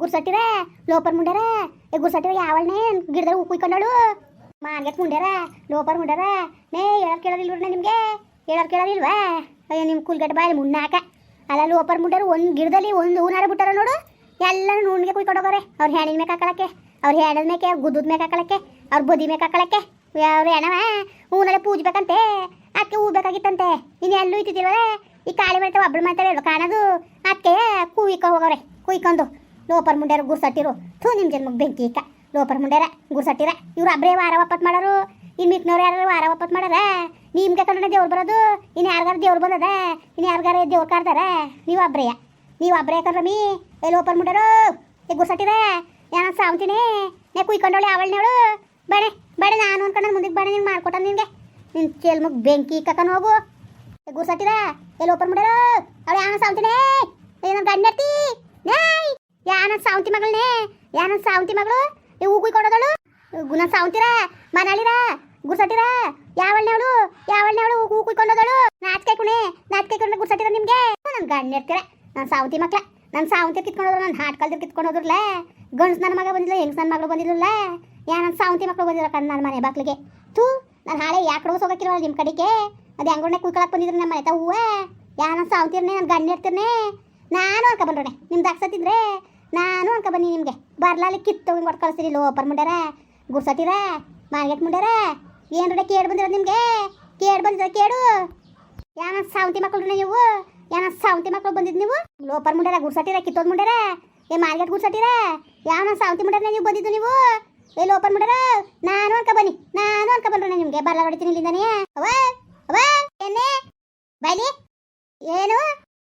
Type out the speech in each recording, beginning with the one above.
ಗುರ್ಸಟ್ಟಿರ, ಲೋಪರ್ ಮುಂಡ್ಯಾರ ಏ ಗುರ್ಸಟ್ಟಿರ ಯಾವಳ್ನೇ ಗಿಡದ ಹೂ ಕುಯ್ಕೊಂಡಳು. ಮಾರ್ಗೆಟ್ ಮುಂಡ್ಯಾರ ಲೋಪರ್ ಮುಂಡ್ಯಾರ ನೇ ಹೇಳೋರ್ ಕೇಳೋದಿಲ್ವ ನಿಮಗೆ? ಹೇಳೋರ್ ಕೇಳೋದಿಲ್ವಾ? ಅಯ್ಯೋ ನಿಮ್ಮ ಕುಲ್ಗಟ್ಟ ಬಾಯಿ ಮುನ್ನಾಕ ಅಲ್ಲ, ಲೋಪರ್ ಮುಂಡ್ಯಾರ ಒಂದು ಗಿಡದಲ್ಲಿ ಒಂದು ಹೂನಾರ ಬಿಟ್ಟಾರ ನೋಡು. ಎಲ್ಲರೂ ನೂನ್ಗೆ ಕುಯ್ಕೊಂಡೋಗೋರೆ ಅವ್ರ ಹೆಣಿನ ಮೇಲೆ ಹಾಕೊಳಕ್ಕೆ, ಅವ್ರ ಹೆಣದ ಮೇಕೆ ಗುದ್ದದ ಮೇಲೆ ಹಾಕೊಳಕ್ಕೆ, ಅವ್ರ ಬದಿ ಮೇಲೆ ಹಾಕೊಳಕ್ಕೆ. ಅವ್ರ ಹೆಣವ ಹೂನೆಲ್ಲ ಪೂಜ್ಬೇಕಂತೆ. ಅದಕ್ಕೆ ಹೂ ಬೇಕಾಗಿತ್ತಂತೆ. ಇನ್ನು ಎಲ್ಲೂ ಇತ್ತಿಲ್ವೇ ಈ ಕಾಳಿ ಮಾಡ್ತಾವೆ ಒಬ್ಬಳು ಮಾಡ್ತಾವೆ ಕಾಣೋದು? ಅದಕ್ಕೆ ಕೂಯ್ಕೊ ಹೋಗೋರೆ, ಕುಯ್ಕೊಂಡು. ಲೋಪರ್ ಮುಂಡ್ಯಾರ ಗುರ್ಸಟ್ಟಿರು ಥೂ ನಿಮ್ಮ ಜನ್ಮಕ್ಕೆ ಬೆಂಕಿ ಇಕ್ಕ ಲೋಪರ್ ಮುಂಡ್ಯಾರ ಗುರ್ಸಟ್ಟಿರ ಇವ್ರು ಅಬ್ರೇ ವಾರ ವಾಪಸ್ ಮಾಡೋರು. ಇನ್ನು ಮಿಕ್ನವ್ರು ಯಾರು ವಾರ ಒಪ್ಪತ್ ಮಾಡಾರ ನಿಮ್ಗೆ ಕನ್ನಡ ದೇವ್ರು ಬರೋದು? ಇನ್ನು ಯಾರ್ಗಾರ ದೇವ್ರು ಬಂದದ? ಇನ್ನು ಯಾರ್ಗಾರ ದೇವ್ರು ಕಾರ್ದಾರ ನೀವು ಅಬ್ರೇಯ. ನೀವು ಅಬ್ರೇ ಕಣ್ರಮಿ. ಏ, ಲೋಪರ್ ಮುಂಡ್ಯಾರು. ಏ ಗುರ್ಸಟ್ಟಿರ ಯಾನ ಸಾವ್ತೀನಿ ನೇ ಕುಯ್ಕೊಂಡವಳೆ ಅವಳನೇವಳು ಬೇಡ ಬೇಡ ನಾನು ಅನ್ಕೊಂಡು ಮುಂದಕ್ಕೆ ಬೇಡ ನಿಂಗೆ ಮಾಡ್ಕೊಟ್ಟ ನಿನಗೆ. ನಿನ್ನ ಚೆಲ್ಮಗ್ ಬೆಂಕಿ ಕಕ್ಕನ್ ಹೋಗು. ಗುರ್ಸಟ್ಟಿರ ಎಲ್ಲಿ ಓಪನ್ ಮಾಡ್ಯಾರ. ಅವಳು ಯಾನ ಸಾವಂತಿನೇ ಏನ ಗಂಡತಿ ನೇಯ್ ಯಾನ ಸಾವಂತಿ ಮಗಳನ್ನೇ ಯಾನ ಸಾವಂತಿ ಮಗಳು? ಏ ಹೂ ಕೊಡೋದಳು? ಗುಣ ಸಾವಂತಿರ, ಮನಾಳಿರ, ಗುರ್ಸಟ್ಟಿರ? ಯಾವಳ್ನೇವಳು ಯಾವಳ್ನೇವಳು ಹೂ ಕುಯ್ಕೊಂಡೋದಳು ನಾಚಿಕೆ ಕುಣೆ ನಾಚಿಕೆ ಕುಣೆ ಗುರ್ಸಟ್ಟಿರ ನಿಮ್ಗೆ? ನನ್ನ ಗಂಡ ಇರ್ತೀರ ನನ್ನ ಸಾವಂತಿ ಮಕ್ಳ. ನನ್ನ ಸಾವಂತಿ ಕಿತ್ಕೊಂಡೋದ್ರು ನನ್ನ ಹಾಟ್ ಕಲ್ದಿರ್ ಕಿತ್ಕೊಂಡೋದ್ರಲ್ಲ? ಗಂಡ್ಸ್ ನನ್ನ ಮಗ ಬಂದಿಲ್ಲ, ಹೆಂಗ್ಸ್ ನನ್ನ ಮಗಳು ಬಂದಿಲ್ಲ ಯಾ ನನ್ನ ಸಾವಂತಿ ಮಕ್ಳು ಬಂದಿಲ್ಲ ಕಣ್ಣು ನನ್ನ ಮನೆ ಬಾಕ್ಲಿಗೆ ಥೂ, ನಾನು ಹಾಳೆ ಯಾಕಡೆ ಹೋಗಕ್ಕಿಲ್ವಲ್ಲ ನಿಮ್ಮ ಕಡೆಗೆ? ಅದು ಹೆಂಗೊಂಡೆ ಕುಯ್ಕೊಳಕ್ ಬಂದಿದ್ರು ನಮ್ಮ ಮನೆ ತ ಹೂವ ಯಾ ನನ್ನ ಸಾವಂತಿರ್ನೆ ನನ್ನ ಗಂಡ ಇರ್ತಿರ್ನೆ ನಾನು ಅನ್ಕ ಬಂದ್ರೊಡೆ ನಿಮ್ದು ಹಾಕ್ಸತ್ತಿದ್ರೆ ನಾನು ಅಂಕ ಬನ್ನಿ ನಿಮಗೆ. ಬರ್ಲಾಲಿ ಕಿತ್ತು ಕೊಟ್ಟು ಕಳಿಸ್ತೀರಿ ಲೋಪರ್ ಮುಂಡ್ಯಾರ ಗುರ್ಸಟ್ಟಿರ, ಮಾರ್ಗೆಟ್ ಮುಂಡ್ಯಾರ ನೋಡ್ರಿ ಕೇಳಿ ಬಂದಿರೋದು ನಿಮಗೆ? ಕೇಳಿ ಬಂದಿರೋ ಕೇಡು. ಯಾನ ಸಾವಂತಿ ಮಕ್ಕಳು ನೀವು? ಯಾನ ಸಾವಂತಿ ಮಕ್ಕಳು ಬಂದಿದ್ದು ನೀವು? ಲೋಪರ್ ಮುಂಡ್ಯಾರ ಗುರ್ಸಟ್ಟಿರ, ಕಿತ್ತೋದ್ ಮುಂಡ್ಯಾರ ಏ ಮಾರ್ಗೆಟ್ ಗುಡ್ಸಟ್ಟಿರ ಯಾವ ಸಾವಂತಿ ಮುಂಡ್ಯಾರ ನೀವು ಬಂದಿದ್ದು ನೀವು? ಏ ಲೋಪರ್ ಮುಂಡ್ಯಾರ ನಾನು ಅನ್ಕ ಬನ್ನಿ, ನಾನು ಅನ್ಕ ಬಂದ್ರೆ ನಿಮಗೆ. ಬರ್ಲಾ ಹೊಡಿತೀನಿ ಇಲ್ಲಿಂದಾನೆ. ಅವ ಅವ ಏನೇ ಬೈಲಿ, ಏನು?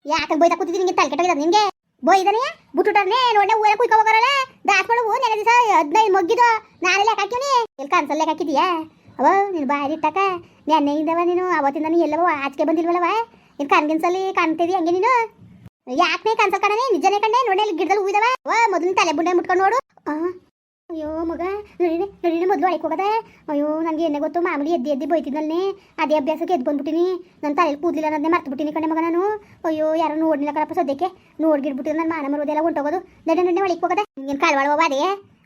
ಯಾಕೆ ಬೈತಾ ಕೂತಿದ್ದೀನಿ ತಲೆ ಕೆಟ್ಟೋಗಿದೆ ನಿಂಗೆ ಇದನೇ ಬಿಟ್ಟುಟಾರ್ನೆ ನೋಡ್ನೆ ಊರ ಕುಯ್ಕೊ ಹೋಗಾರಲ್ಲ. ದಾಸ್ಗಳು ಹೂ ನೆನೆ ದಿವಸ, ಹದಿನೈದು ಮೊಗ್ಗಿದು ನಾಳೆ ಲೆಕ್ಕ ಹಾಕಿವ್ನಿ ಇಲ್ಲಿ ಕನ್ಸಲ್ ಲೆಕ್ಕ ಹಾಕಿದೀಯಾ ಅವ ನೀನು ಬಾರಿ ಇಟ್ಟಕ. ಇದ್ದವ ನೀನು, ಅವತ್ತಿಂದ ನೀ ಎಲ್ಲವೋ, ಆಚೆಗೆ ಬಂದಿಲ್ವಲ್ಲವ. ನೀನು ಕನ್ಗಿನ್ಸಲ್ಲಿ ಕಾಣ್ತಿದಿ ಹಂಗೆ ನೀನು? ಯಾಕೆ ಕನ್ಸಲ್ ಕಾಣನೆ ನಿಜನೇ ಕಂಡೆ ನೋಡಿ ಅಲ್ಲಿ ಗಿಡದಲ್ಲಿ ಹೂವಿದವ ಓ ಮೊದಲು ತಲೆ ಬುಂಡೆ ಮುಟ್ಕೊಂಡು ನೋಡು. ಅಯ್ಯೋ, ಮಗ ನಡಿನೆ ನಡಿನೆ ಮೊದಲು ಆಯ್ಕೆ ಹೋಗದ? ಅಯ್ಯೋ, ನನಗೆ ಏನೇ ಗೊತ್ತು ಮಾಮೂಲಿ ಎದ್ದಿ ಎದ್ದಿ ಬೈತಿದ್ದಲ್ಲಿ ಅದೇ ಅಭ್ಯಾಸಕ್ಕೆ ಎದ್ದು ಬಂದ್ಬಿಟ್ಟಿನಿ. ನನ್ನ ತಲೆಯಲ್ಲಿ ಕೂದಲಿಲ್ಲ ಅನ್ನೋದನ್ನೇ ಮರ್ತು ಬಿಟ್ಟಿನಿ ಕಣೆ ಮಗ ನಾನು. ಅಯ್ಯೋ, ಯಾರು ನೋಡ್ಲಿಲ್ಲ ಕಣಪ್ಪ ಸದ್ಯಕ್ಕೆ. ನೋಡ್ಗಿಡ್ಬಿಟ್ಟಿದ್ದು ನನ್ನ ಮಾನ ಮರೋದೆಲ್ಲ ಹೊಂಟೋಗೋದು. ನಡೆ ನಡೆ ಒಳಗೆ ಹೋಗದ? ನಿಂಗೇನು ಕಳ್ವಳ ಅದೇ?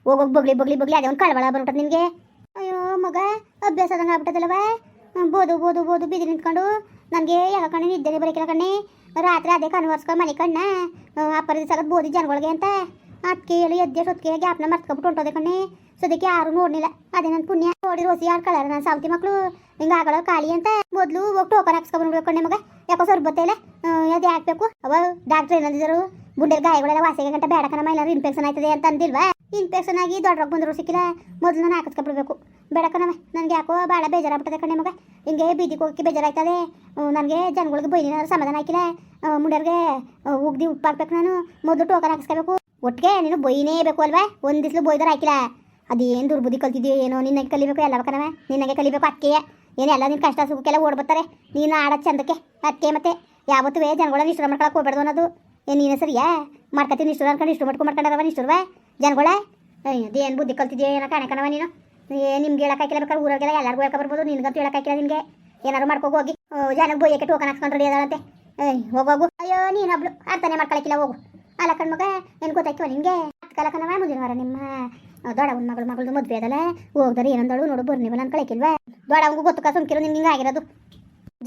ಹೋಗೋಗಿ ಬಗ್ಲಿ ಬಗ್ಲಿ ಬಗ್ಲಿ, ಅದೇ ಒಂದು ಕಳ್ವಳ ಬರ್ಬಿಟ್ಟದ ನಿನಗೆ. ಅಯ್ಯೋ, ಮಗ, ಅಭ್ಯಾಸ ಅದಂಗೆ ಆಗ್ಬಿಟ್ಟದಲ್ಲವ? ಬೋದು ಬೋದು ಬೋದು ಬಿದ್ದು ನಿಂತ್ಕೊಂಡು. ನನಗೆ ಯಾವ ಕಣ್ಣೆ ನಿದ್ದೆನೆ ಬರೋಕಿಲ್ಲ ಕಣ್ಣೆ ರಾತ್ರಿ ಅದೇ ಕನ್ವರ್ಸ್ಕೊಂಡು ಮನೆ ಕಣ್ಣ. ಅಪ್ಪರ ದಿವಸ ಬೋದಿ ಜನಗಳಿಗೆ ಅಂತ. ಅದಕ್ಕೆ ಹೇಳಿ ಎದ್ದೆ ಸೊತ್ತಿಗೆ ಗ್ಯಾಪ್ನ ಮರ್ತ್ಕೊಬಿಟ್ಟು ಹೊಂಟೋದೆ ಕಣ್ಣೆ. ಸದ್ಯಕ್ಕೆ ಯಾರು ನೋಡ್ಲಿಲ್ಲ. ಅದೇ ನನ್ನ ಪುಣ್ಯ. ನೋಡಿ ರೋಸಿ ಯಾರು ಕಳ್ಯಾರ ನಾನು ಸಾವತಿ ಮಕ್ಕಳು ಹಿಂಗೆ ಆಗಲ್ಲ ಖಾಲಿ ಅಂತ ಮೊದಲು ಹೋಗಿ ಟೋಕನ್ ಹಾಕ್ಸ್ಕೊಂಡ್ಬಿಡ್ಬೇಕು ಕಣ್ಣೆ ಮಗ. ಯಾಕೋ ಸ್ವಲ್ಪ ಇಲ್ಲ? ಅದು ಹಾಕ್ಬೇಕು. ಅವ ಡಾಕ್ಟ್ರ್ ಏನಂದಿದ್ರು ಬುಂಡೆ ಗಾಯಗಳೆಲ್ಲ ವಾಸಿಗೆ ಗಂಟೆ ಬೇಡ ಕಣಮ್ಮ ಎಲ್ಲರೂ ಇನ್ಫೆಕ್ಷನ್ ಆಯ್ತದೆ ಅಂತ ಅಂದಿಲ್ವಾ? ಇನ್ಫೆಕ್ಷನ್ ಆಗಿ ದೊಡ್ಡ ಬಂದ್ರು ಸಿಕ್ಕಿಲ್ಲ. ಮೊದಲು ನಾನು ಹಾಕಿಸ್ಕೊಬಿಡ್ಬೇಕು. ಬೇಡ ಕಣವ ನನಗೆ ಯಾಕೋ ಭಾಳ ಬೇಜಾರಾಗ್ಬಿಟ್ಟದೆ ಕಣ್ಣೆ ಮಗ. ಹಿಂಗೆ ಬೀದಿಗೆ ಹೋಗಕ್ಕೆ ಬೇಜಾರಾಯ್ತದೆ. ನನಗೆ ಜನಗಳಿಗೆ ಬೈದಿನ ಸಮಾಧಾನ ಹಾಕಿಲ್ಲ. ಮುಂಡ್ಯರ್ಗೆ ಉಗ್ದಿ ಉಪ್ಪು ಹಾಕ್ಬೇಕು ನಾನು. ಮೊದಲು ಟೋಕನ್ ಹಾಕಿಸ್ಕೋಬೇಕು. ಒಟ್ಟಿಗೆ ನೀನು ಬೈನೇ ಬೇಕು ಅಲ್ವಾ? ಒಂದು ಬೈದರ ಹಾಕಿಲ್ಲ. ಅದೇನು ದುರ್ಬುದ್ಧಿ ಕಲ್ತಿದ್ಯೋ ಏನೋ ನಿನ್ನಗೆ ಕಲಿಬೇಕು ಎಲ್ಲ ಕಣವ ನಿನ್ನಗೆ ಕಲಿಬೇಕು ಅಕ್ಕೆ ಏನೆಲ್ಲ ನಿನ್ನ ಕಷ್ಟ ಸುಖಕ್ಕೆಲ್ಲ ಓಡ್ ಬರ್ತಾರೆ. ನೀನು ಆಡೋದು ಚಂದಕ್ಕೆ ಅದಕ್ಕೆ ಮತ್ತೆ. ಯಾವತ್ತೂ ಜನಗಳ ಇಷ್ಟು ಮಾಡ್ಕೊಳಕ್ಕೆ ಹೋಗ್ಬೇಡ್ದು ಅನ್ನೋದು. ಏನು ನೀನು ಸರಿಯಾ? ಮಾಡ್ಕೊತೀನಿ ಇಷ್ಟು ಅನ್ಕೊಂಡು ಇಷ್ಟು ಮಾಡ್ಕೊಂಡು ಮಾಡ್ಕೊಂಡಾರವ ನಿಷ್ಠುರ್ವ ಜನಗಳ ಅದೇನು ಬುದ್ಧಿ ಕಲ್ತಿದ್ಯೋ ಏನೋ ಕಾಣಕಣವ ನೀನು? ಏ, ನಿಮ್ಗೆ ಹೇಳಕ್ಕಾಗಿಲ್ಲ ಬೇಕಾದ್ರೆ ಊರಾಗೆಲ್ಲ ಎಲ್ಲರಿಗೂ ಹೇಳ್ಕೊಬರ್ಬೋದು ನಿನ್ಗಂತೂ ಹೇಳಕ್ಕಾಗಿಲ್ಲ ನಿನಗೆ. ಏನಾರು ಮಾಡ್ಕೊಂಡು ಹೋಗಿ. ಜನಕ್ಕೆ ಬೊಯ್ಯಕ್ಕೆ ಟೋಕನ್ ಹಾಕ್ಸ್ಕೊಂಡ್ರೆ ಅದಾಳಂತೆ ಏ ಹೋಗೋಗು ಅಯ್ಯೋ ನೀನು ನೀನೊಬ್ಳು ಅರ್ಥನೇ ಮಾಡ್ಕೊಳಕ್ಕಿಲ್ಲ ಹೋಗು. ಅಲ್ಲ ಕಣ್ಮಗ ಏನು ಗೊತ್ತಾಯ್ತು ನಿನಗೆ ಕಲಕನವ ಮುಂದಿನ ವಾರ ನಿಮ್ಮ ದೊಡ್ಡವನ ಮಗಳು, ಮಗಳದು ಮದುವೆ ಅದಲ್ಲ? ಹೋಗ್ದಾರೆ, ಏನಂದಳು, ನೋಡು ಬರ್ನಿವಲ್ಲ ಅನ್ಕೊಳಕಿಲ್ವಾ ದೊಡ್ಡವಂಗೂ ಗೊತ್ತು ಕಸಂಕಿರೋ ನಿನ್ಗೆ ಹಿಂಗೆ ಆಗಿರೋದು.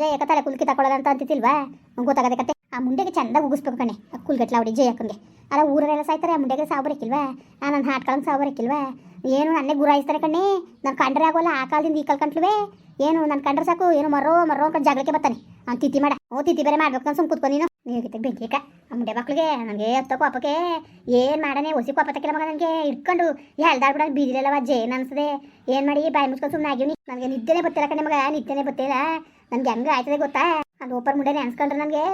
ಜಯಕ್ಕ ತಲೆ ಕುಲ್ಕಿ ತಗೊಳ್ಳೋದಂತ ಅಂತಿಲ್ವಾ ಗೊತ್ತಾಗದೆ ಕತೆ. ಆ ಮುಂಡೆಗೆ ಚಂದ ಉಗಿಸ್ಬೇಕು ಕಣೆ ಕುಲ್ಗಟ್ಲ ಅವಡಿ ಜಯಕ್ಕಂಗೆ ಅಲ್ಲ ಊರರೆಲ್ಲ ಸಾಯ್ತಾರೆ, ಆ ಮುಂಡೆಗೆ ಸಾವು ಬರಕ್ಕಿಲ್ವಾ ನನ್ನ ಹಾಟ್ಕಳಂಗೆ ಸಾವು ಬರಕ್ಕಿಲ್ವಾ ಏನು ನನ್ನೇ ಗುರಾಯಿಸ್ತಾರೆ ಕಣ್ಣೆ ನಾನು ಕಂಡ್ರೆ ಆಗೋಲ್ಲ, ಆ ಕಾಲದಿಂದ ಈ ಕಾಲ್ ಏನು ನನ್ನ ಕಂಡ್ರೆ ಸಾಕು ಏನು ಮರೋ ಮರೋ ಅಂತ ಜಾಗಕ್ಕೆ ಬರ್ತಾನೆ ಅವ್ನು ತಿತ್ತಿ ಮಾಡ ಓ ತಿತಿ ಬೇರೆ ಮಾಡ್ಬೇಕು ಸುಮ್ ಕೂತ್ಕೊ ನೀನು ನೀವು ಬೆಂಕಿ ಬೆಂಕಿಕ ಆ ಮುಂಡೆ ಮಕ್ಳಿಗೆ ನನಗೆ ಹತ್ತ ಅಪ್ಪಕ್ಕೆ ಏನು ಮಾಡನೆ ಹೊಸಿ ಕೋಪ ತಕ್ಕಿಲ್ಲ ಮಗ ನನಗೆ ಇಟ್ಕೊಂಡು ಹೇಳ್ದಾಡ್ಬಿಡ ಬೀದಿಲೆಲ್ಲವ ಜೇನ್ ಅನ್ಸದೆ ಏನು ಮಾಡಿ ಬಾಯಿ ಮುಚ್ಕೊಂಡು ಸುಮ್ಮನೆ ಆಗಿವ್ನಿ ನನಗೆ ನಿದ್ದೆನೇ ಬರ್ತಿಲ್ಲ ಕಣೆ ಮಗ ನಿದ್ದೆನೇ ಬರ್ತಿಲ್ಲ ನನಗೆ ಹಂಗೆ ಆಯ್ತದೆ ಗೊತ್ತಾ ಅದು ಓಪರ್ ಮುಂಡೆ ಅನ್ಸ್ಕೊಂಡ್ರೆ ನನಗೆ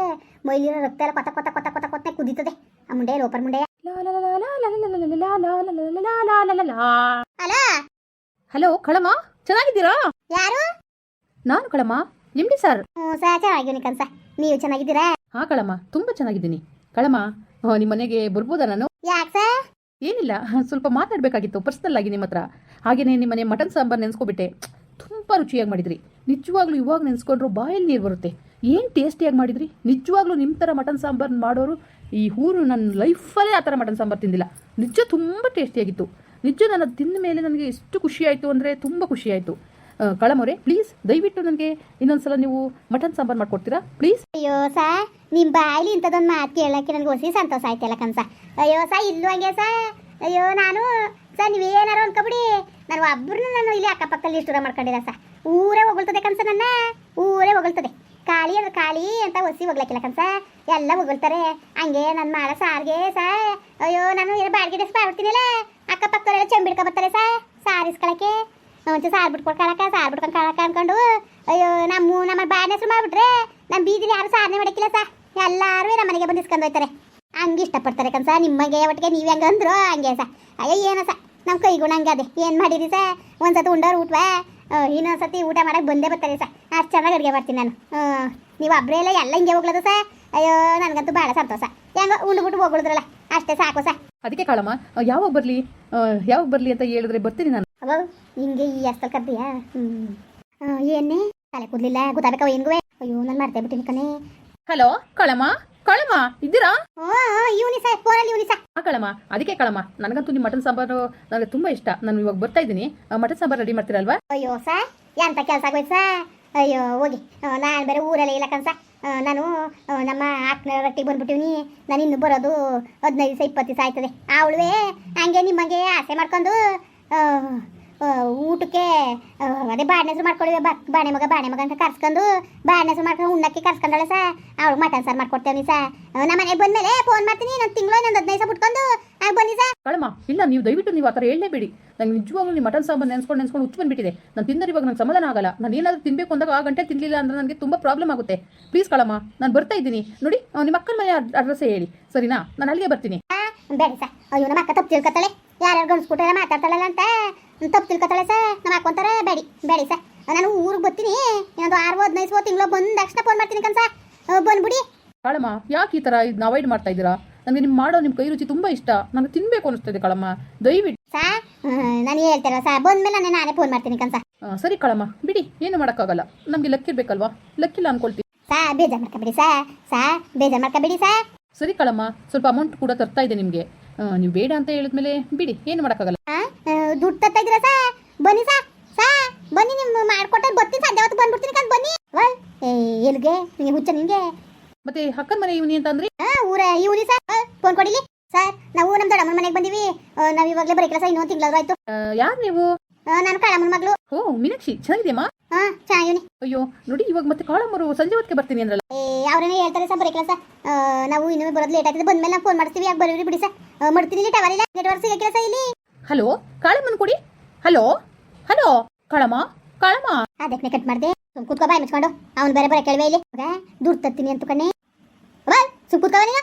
ಮೈಲಿರೋ ರಕ್ತ ಎಲ್ಲ ಕೊತ್ತ ಕೊತ್ತ ಕೊತ್ತ ಕೊತ್ತ ಕೊತ್ತ ಕುದೀತದೆ ಆ ಮುಂಡೆ ಓಪರ್ ಮುಂಡೆ ಹಲೋ ಹಲೋ ಕಳಮ್ಮ ಚೆನ್ನಾಗಿದ್ದೀರಾ? ಯಾರು? ನಾನು ಕಳಮ್ಮ ನಿಮ್ಡಿ ಸರ್? ಹ್ಞೂ ಸಹ ಕನ್ಸ ನೀವು ಚೆನ್ನಾಗಿದ್ದೀರಾ? ಹಾ ಕಳಮ್ಮ ತುಂಬಾ ಚೆನ್ನಾಗಿದ್ದೀನಿ. ಕಳಮ್ಮ ನಿಮ್ಮ ಮನೆಗೆ ಬರ್ಬೋದಾ ನಾನು? ಯಾಕೆ ಸರ್? ಏನಿಲ್ಲ ಸ್ವಲ್ಪ ಮಾತಾಡ್ಬೇಕಾಗಿತ್ತು ಪರ್ಸ್ನಲ್ ಆಗಿ ನಿಮ್ಮ ಹತ್ರ ಹಾಗೇನೆ ನಿಮ್ಮ ಮನೆ ಮಟನ್ ಸಾಂಬಾರ್ ನೆನ್ಸ್ಕೊಬಿಟ್ಟೆ. ತುಂಬಾ ರುಚಿಯಾಗಿ ಮಾಡಿದ್ರಿ. ನಿಜವಾಗ್ಲೂ ಇವಾಗ ನೆನ್ಸ್ಕೊಂಡ್ರು ಬಾಯಲ್ಲಿ ನೀರು ಬರುತ್ತೆ. ಏನ್ ಟೇಸ್ಟಿಯಾಗಿ ಮಾಡಿದ್ರಿ? ನಿಜವಾಗ್ಲೂ ನಿಮ್ಮ ತರ ಮಟನ್ ಸಾಂಬಾರ್ ಮಾಡೋರು ಈ ಊರು ನನ್ನ ಲೈಫಲ್ಲೇ ಆ ಥರ ಮಟನ್ ಸಾಂಬಾರ್ ತಿಂದಿಲ್ಲ. ನಿಜ ತುಂಬ ಟೇಸ್ಟಿಯಾಗಿತ್ತು. ನಿಜ ನಾನು ತಿಂದ ಮೇಲೆ ನನಗೆ ಎಷ್ಟು ಖುಷಿಯಾಯಿತು ಅಂದರೆ ತುಂಬ ಖುಷಿ ಕಳಮೊರೆ ಪ್ಲೀಸ್ ದಯವಿಟ್ಟು ನನಗೆ ಇನ್ನೊಂದ್ಸಲ ನೀವು ಮಟನ್ ಸಾಂಬಾರು ಮಾಡ್ಕೊಡ್ತೀರಾ? ಪ್ಲೀಸ್ ಅಯ್ಯೋ ಸಾ ನಿಮ್ಮ ಬಾಯಲ್ಲಿ ಇಂಥದ್ದೊಂದು ಮಾತು ಕೇಳಕ್ಕೆ ನನಗೆ ಹೊಸಿ ಸಂತೋಷ ಆಯ್ತಲ್ಲ ಕನ್ಸ ಅಯ್ಯೋ ಸಾ, ಇಲ್ಲೂ ಹಂಗೆ ಸಾ. ಅಯ್ಯೋ ನಾನು ಸರ್ ನೀವೇನಾರು ಅನ್ಕೊಬಿಡಿ. ನಾನು ಒಬ್ಬರನ್ನ ನಾನು ಇಲ್ಲಿ ಅಕ್ಕಪಕ್ಕದಲ್ಲಿ ದೂರ ಮಾಡ್ಕೊಂಡಿಲ್ಲ ಸಾ. ಊರೇ ಹೊಗಳ್ತದೆ ಕನ್ಸ ನನ್ನ. ಊರೇ ಹೊಗಳ್ತದೆ. ಖಾಲಿ ಅಂದ್ರೆ ಖಾಲಿ ಅಂತ ಹೊಸಿ ಹೋಗ್ಲಕ್ಕಿಲ್ಲ ಕನ್ಸ ಎಲ್ಲ ಹೊಗಳ್ತಾರೆ. ಹಂಗೆ ನನ್ನ ಮಾಡ ಸಾರ್ಗೆ ಸಾ. ಅಯ್ಯೋ ನಾನು ಏನೋ ಬಾಡಿಗೆ ಡ್ರೆಸ್ ಮಾಡ್ಬಿಡ್ತೀನಿಲ್ಲ ಅಕ್ಕಪಕ್ಕದವರೆಲ್ಲ ಚೆಂಬಿಡ್ಕೊ ಬರ್ತಾರೆ ಸಾ ಸಾರಿಸ್ಕೊಳಕ್ಕೆ ಒಂಚೂರು ಸಾರ್ ಬಿಟ್ಕೊಡ್ ಕಾಳಕ, ಸಾರ್ ಬಿಟ್ಕೊಂಡು ಕಾಳಕ ಅನ್ಕೊಂಡು, ಅಯ್ಯೋ, ನಮ್ಮ ನಮ್ಮ ಬ್ಯಾಡ್ ಹೆಸರು ಮಾಡ್ಬಿಟ್ರೆ, ನಮ್ಮ ಬೀದಿಲಿ ಯಾರು ಸಾಧನೆ ಮಾಡಕ್ಕಿಲ್ಲ ಸಾ. ಎಲ್ಲರೂ ನಮ್ಮ ಮನೆಗೆ ಬಂದು ಇಸ್ಕೊಂಡು ಹೋಯ್ತಾರೆ. ಹಂಗೆ ಇಷ್ಟಪಡ್ತಾರೆ ಕನ್ಸ ನಿಮಗೆ ಒಟ್ಟಿಗೆ ನೀವು ಹೆಂಗೆ ಅಂದ್ರು ಹಂಗೆ ಸಾ. ಅಯ್ಯೋ, ಏನೋ ಸಾ ನಮ್ಮ ಕೈಗುಣ ಹಂಗೆ ಅದೇ. ಏನು ಮಾಡಿರಿ ಸಾ? ಒಂದ್ಸತಿ ಉಂಡೋರು ಊಟವಾ? ಇನ್ನೊಂದ್ಸತಿ ಊಟ ಮಾಡಕ್ಕೆ ಬಂದೇ ಬರ್ತಾರೆ ಸಾ. ಅಷ್ಟು ಚೆನ್ನಾಗಿ ಅಡುಗೆ ಮಾಡ್ತೀನಿ ನಾನು. ನೀವು ಒಬ್ಬರೇ ಎಲ್ಲ ಎಲ್ಲ ಹಿಂಗೆ ಹೋಗ್ಲದ ಸಾ. ಅಯ್ಯೋ, ನನಗಂತೂ ಭಾಳ ಸಂತೋಷ. ಹೆಂಗೋ ಉಂಡ್ಬಿಟ್ಟು ಹೋಗ್ಬಿಡಿದ್ರಲ್ಲ ಅಷ್ಟೇ ಸಾಕು ಸಾ. ಅದಕ್ಕೆ ಕಾಳಮ್ಮ ಯಾವಾಗ ಬರಲಿ? ಯಾವಾಗ ಬರಲಿ ಅಂತ ಹೇಳಿದ್ರೆ ಬರ್ತೀನಿ ನಾನು. ಅವ ಹಿಂಗೆ ಈ ಅಸ್ತಲ್ ಕರ್ದಿಯಾ? ಹ್ಞೂ ಏನೇ ತಲೆ ಕೂದಲಿಲ್ಲ ಗೊತ್ತಾಗಬೇಕವ ಹೆಂಗುವೆ? ಅಯ್ಯೋ ನಾನು ಮರ್ತೇ ಬಿಟ್ಟಿನಿ ಕಣೆ. ಹಲೋ ಕಳಮ್ಮ ಕಳಮ್ಮ ಇದ್ದೀರಾ? ಓ ಇವನಿ ಸಾ ಫೋನಲ್ಲಿ ಇವನಿ ಸಾ ಆ ಕಳಮ್ಮ ಅದಕ್ಕೆ ಕಳಮ್ಮ ನನಗಂತೂ ನಿಮ್ಮ ಮಟನ್ ಸಾಂಬಾರು ನನಗೆ ತುಂಬಾ ಇಷ್ಟ. ನಾನು ಇವಾಗ ಬರ್ತಾ ಇದ್ದೀನಿ. ಮಟನ್ ಸಾಂಬಾರು ರೆಡಿ ಮಾಡ್ತೀರಲ್ವಾ? ಅಯ್ಯೋ ಸಾ ಎಂತ ಕೆಲಸ ಆಗೋಯ್ತು ಸಾ? ಅಯ್ಯೋ ಹೋಗಿ. ನಾನು ಬೇರೆ ಊರಲ್ಲೇ ಇಲ್ಲ ಕನ್ಸಾ ನಾನು ನಮ್ಮ ಅಕ್ಕನ ರೊಟ್ಟಿಗೆ ಬಂದ್ಬಿಟ್ಟಿವ್ನಿ ನಾನು ಇನ್ನು ಬರೋದು ಹದಿನೈದು ದಿವಸ, ಇಪ್ಪತ್ತು ದಿವಸ ಆಯ್ತದೆ. ಅವಳುವೆ, ಹಂಗೆ ನಿಮಗೆ ಆಸೆ ಮಾಡ್ಕೊಂಡು ಊಟಕ್ಕೆ ಅದೇ ಬಾಣೆ ಹೆಸರು ಮಾಡ್ಕೊಳ್ಳಿ ಬಾಣೆ ಮಗ ಬಾಣೆ ಮಗ ಅಂತ ಕರ್ಸ್ಕೊಂಡು, ಬಾಣೆ ಹೆಸರು ಮಾಡ್ಕೊಂಡು ಉಣ್ಣಕ್ಕೆ ಕರ್ಸ್ಕೊಂಡಳೆ ಸಾ. ಅವ್ಳು ಮಟನ್ ಸಾರು ಮಾಡ್ಕೊಡ್ತೇವೆ ಸಾ. ನಮ್ಮ ಮನೆಗೆ ಬಂದಮೇಲೆ ಫೋನ್ ಮಾಡ್ತೀನಿ ನಾನು ತಿಂಗಳು, ಇನ್ನೊಂದು ಹದಿನೈದು ದಿವಸ ಬಿಟ್ಕೊಂಡು ಆಗ ಬನ್ನಿ ಸಾ ಕಳಮ್ಮ ಇಲ್ಲ ನೀವು ದಯವಿಟ್ಟು ನೀವು ಆ ಥರ ಹೇಳಲೇಬೇಡಿ. ನಂಗೆ ನಿಜವಾಗ್ಲೂ ನೀವು ಮಟನ್ ಸಾಂಬಾರು ನೆನ್ಸ್ಕೊಂಡು ನೆನ್ಸ್ಕೊಂಡು ಹುಚ್ಚು ಬಂದ್ಬಿಟ್ಟಿದೆ ನಾನು ತಿಂದರೆ ಇವಾಗ ನಂಗೆ ಸಮಾಧಾನ ಆಗಲ್ಲ ನಾನು ಏನಾದರೂ ತಿನ್ನಬೇಕು ಅಂದಾಗ ಆ ಗಂಟೆ ತಿನ್ನಲಿಲ್ಲ ಅಂದ್ರೆ ನನಗೆ ತುಂಬ ಪ್ರಾಬ್ಲಮ್ ಆಗುತ್ತೆ. ಪ್ಲೀಸ್ ಕಳಮ್ಮ ನಾನು ಬರ್ತಾ ಇದ್ದೀನಿ. ನೋಡಿ ನಿಮ್ಮ ಅಕ್ಕನ ಮನೆ ಅಡ್ರೆಸ್ಸೇ ಹೇಳಿ. ಸರಿನಾ? ನಾನು ಅಲ್ಲಿಗೆ ಬರ್ತೀನಿ. ಬೇಡ ಸರ್. ಅಯ್ಯೋ ನಮ್ಮ ಅಕ್ಕ ತಪ್ಪು ತಿಳ್ಕೊತಾಳೆ. ಯಾರ್ಯಾರು ಸ್ಕೂಟರ್ ಮಾತಾಡ್ತಾಳಲ್ಲ ಅಂತ. ತಪ್ಪು ತಿಳ್ಕೊತಾಳೆ ಸರ್. ನಮ್ಮ ಹಾಕೊಂತಾರೆ ಬೇಡಿ. ಬೇಡಿ ಸರ್. ನಾನು ಊರಿಗೆ ಬರ್ತೀನಿ. ಇನ್ನೊಂದು ಆರು ಹದಿನೈದು ತಿಂಗಳು ಬಂದ ತಕ್ಷಣ ಫೋನ್ ಮಾಡ್ತೀನಿ ಕನ್ಸ ಬಂದ್ಬಿಡಿ. ಕಳಮ್ಮ ಯಾಕೆ ಈ ಥರ ಇದನ್ನ ಅವಾಯ್ಡ್ ಮಾಡ್ತಾ ಇದ್ದೀರಾ? ನನಗೆ ನಿಮ್ಮ ಮಾಡೋ ನಿಮ್ಮ ಕೈ ರುಚಿ ತುಂಬ ಇಷ್ಟ. ನನಗೆ ತಿನ್ಬೇಕು ಅನಿಸ್ತದೆ ಕಳಮ್ಮ. ದಯವಿಟ್ಟು. ಸಾ ನಾನು ಹೇಳ್ತೇನೆ ಸಾ ಬಂದ್ಮೇಲೆ ನಾನು ನಾನೇ ಫೋನ್ ಮಾಡ್ತೀನಿ ಕನ್ಸ ಸರಿ. ಕಳಮ್ಮ. ಬಿಡಿ ಏನು ಮಾಡೋಕ್ಕಾಗಲ್ಲ. ನಮಗೆ ಲಕ್ಕಿರ್ಬೇಕಲ್ವಾ ಲಕ್ಕಿಲ್ಲ ಅನ್ಕೊಳ್ತೀನಿ ಸಾ ಬೇಜಾರು ಮಾಡ್ಕೊಬಿಡಿ ಸಾ ಸಾ ಬೇಜಾರು ಮಾಡ್ಕೊಬಿಡಿ ಸಾ ಸರಿ ಕಳಮ್ಮ ಸ್ವಲ್ಪ ಅಮೌಂಟ್ ಕೂಡ ತರ್ತಾ ಇದೆ ನಿಮಗೆ. ನೀವು ಬೇಡ ಅಂತ ಹೇಳಿದ್ಮೇಲೆ ಬಿಡಿ ಏನು ಮಾಡೋಕ್ಕಾಗಲ್ಲ. ದುಡ್ಡು ತರ್ತಾ ಇದ್ದೀರಾ ಸಾ ಬನ್ನಿ ಸಾ ಸಾ ಬನ್ನಿ ನಿಮ್ಮ ಮಾಡ್ಕೊಟ್ರೆ ಬರ್ತೀನಿ ಸಂಜೆ ಹೊತ್ತು ಬಂದ್ಬಿಡ್ತೀನಿ ಕಂತ ಬನ್ನಿ. ವಲ್ ಏ ಎಲ್ಗೆ ನಿಂಗೆ ಹುಚ್ಚ ನಿಮಗೆ ಮತ್ತೆ ಅಕ್ಕನ ಮನೆ ಇವನಿ ಅಂತ ಅಂದ್ರೆ? ಆ, ಊರ ಇವ್ನಿ ಸರ್. ಫೋನ್ ಕೊಡಿಲಿ? ಸರ್ ನಾವು ನಮ್ಮ ದೊಡ್ಡಮ್ಮನ ಮನೆಗೆ ಬಂದೀವಿ. ನಾವ್ ಇವಾಗಲೇ ಬರೀ ಕೆಲಸ ಇನ್ನೊಂದು ತಿಂಗಳಾದ್ರು ಆಯ್ತು ಯಾರು ನೀವು? ನಾನು ಕಾಳಮ್ಮನ ಮಗಳು. ಓ ಮೀನಾಕ್ಷಿ ಚೆನ್ನಾಗಿದೆಯಮ್ಮ? ಹಾ ಚೆನ್ನಾಗಿವ್ನಿ ಅಯ್ಯೋ ನೋಡಿ ಇವಾಗ ಮತ್ತೆ ಕಾಳಮ್ಮರು ಸಂಜೆ ಹೊತ್ತಿಗೆ ಬರ್ತೀನಿ ಅಂದ್ರಲ್ಲ. ಏ ಅವ್ರೇನೇ ಹೇಳ್ತಾರೆ ಸರ್ ಬರೀ ಕೆಲಸ. ನಾವು ಇನ್ನೊಮ್ಮೆ ಬರೋದು ಲೇಟ್ ಆಗ್ತದೆ. ಬಂದ್ಮೇಲೆ ನಾವು ಫೋನ್ ಮಾಡ್ತೀವಿ. ಯಾಕೆ ಬರೀರಿ ಬಿಡಿ ಸರ್. ಮಾಡ್ತೀನಿ ಟವರ್ ಇಲ್ಲ ನೆಟ್ವರ್ಕ್ ಸಿಗೋ ಕೆಲಸ ಇಲ್ಲಿ. ಹಲೋ ಕಾಳಮ್ಮನ ಕೊಡಿ? Hello hello Kalamma Kalamma. ಅದಕ್ಕೆ ಕಟ್ ಮಾಡಿದೆ. ಕುತ್ಕೋ ಬಾಯ್ ಮುಚ್ಕೊಂಡು. ಅವ್ನು ಬೇರೆ ಬೇರೆ ಕೇಳುವೆ ಇಲ್ಲಿ. ದುಡ್ಡು ತತ್ತೀನಿ ಅಂತ ಕಣ್ಣೆ. ಸುಮ್ ನೀನು